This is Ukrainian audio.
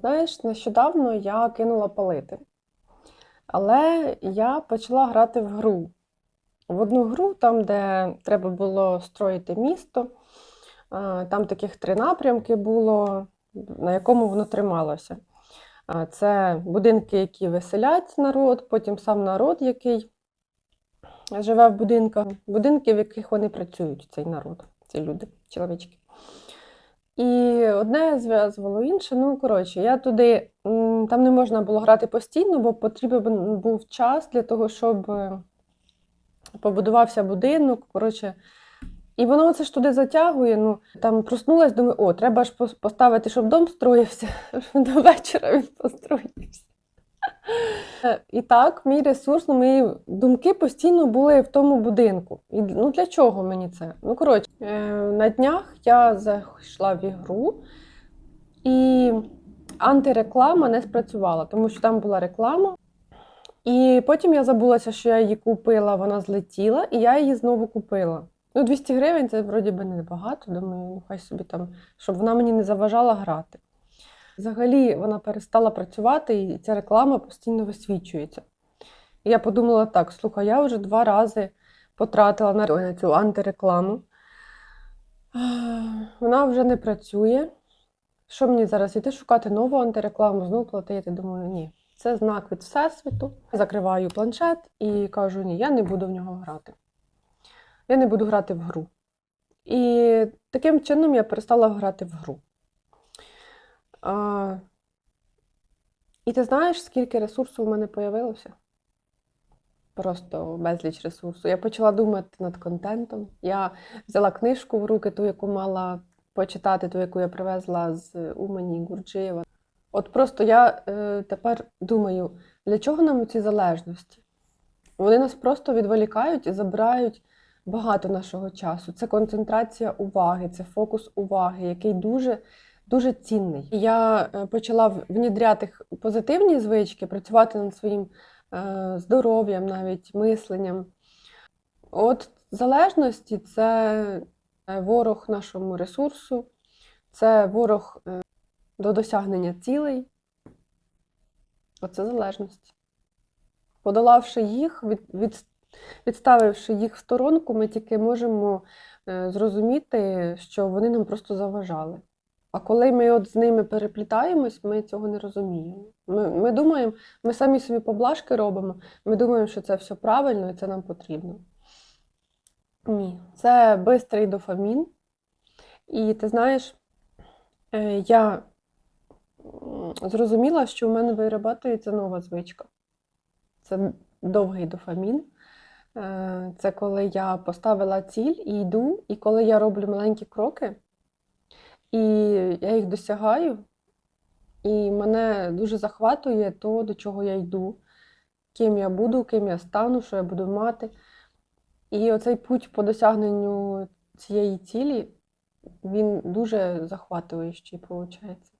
Знаєш, нещодавно я кинула палити. Але я почала грати в гру. В одну гру, там, де треба було строїти місто, там таких три напрямки було, на якому воно трималося. Це будинки, які веселять народ, потім сам народ, який живе в будинках, будинки, в яких вони працюють, цей народ, ці люди, чоловічки. І одне зв'язувало інше. Ну, коротше, я туди, там не можна було грати постійно, бо потрібен був час для того, щоб е, побудувався будинок. Коротше, і воно це ж туди затягує. Ну, там проснулась, думаю, о, треба ж поставити, щоб дом строївся. До вечора він построївся. І так, мій ресурс, ну, мої думки постійно були в тому будинку. І ну для чого мені це? Ну, коротше, е, на днях я зайшла в ігру, і антиреклама не спрацювала, тому що там була реклама. І потім я забулася, що я її купила, вона злетіла, і я її знову купила. Ну, 200 гривень це вроді би небагато. Думаю, ну хай собі там, щоб вона мені не заважала грати. Взагалі вона перестала працювати, і ця реклама постійно висвічується. І я подумала так: слухай, я вже два рази потратила на цю антирекламу. Вона вже не працює. Що мені зараз іти шукати нову антирекламу, знову платити? Думаю, ні. Це знак від Всесвіту. Закриваю планшет і кажу, ні, я не буду в нього грати. Я не буду грати в гру. І таким чином я перестала грати в гру. А, і ти знаєш, скільки ресурсу в мене появилося? Просто безліч ресурсу. Я почала думати над контентом. Я взяла книжку в руки, ту, яку мала почитати, ту, яку я привезла з Умані, Гурджиєва. От просто я е, тепер думаю, для чого нам ці залежності? Вони нас просто відволікають і забирають багато нашого часу. Це концентрація уваги, це фокус уваги, який дуже дуже цінний. Я е, почала внідряти позитивні звички, працювати над своїм е, здоров'ям, навіть мисленням. От залежності це е, ворог нашому ресурсу, це ворог до досягнення цілей. Оце залежність. Подолавши їх, від, від, відставивши їх в сторонку, ми тільки можемо зрозуміти, що вони нам просто заважали. А коли ми от з ними переплітаємось, ми цього не розуміємо. Ми, ми думаємо, ми самі собі поблажки робимо, ми думаємо, що це все правильно і це нам потрібно. Ні, це бистрий дофамін. І ти знаєш, е, я зрозуміла, що в мене виробляється нова звичка. Це довгий дофамін. Е, Це коли я поставила ціль і йду, і коли я роблю маленькі кроки, і я їх досягаю, і мене дуже захватує то, до чого я йду, ким я буду, ким я стану, що я буду мати. І оцей путь по досягненню цієї цілі, він дуже захватуючий, виходить.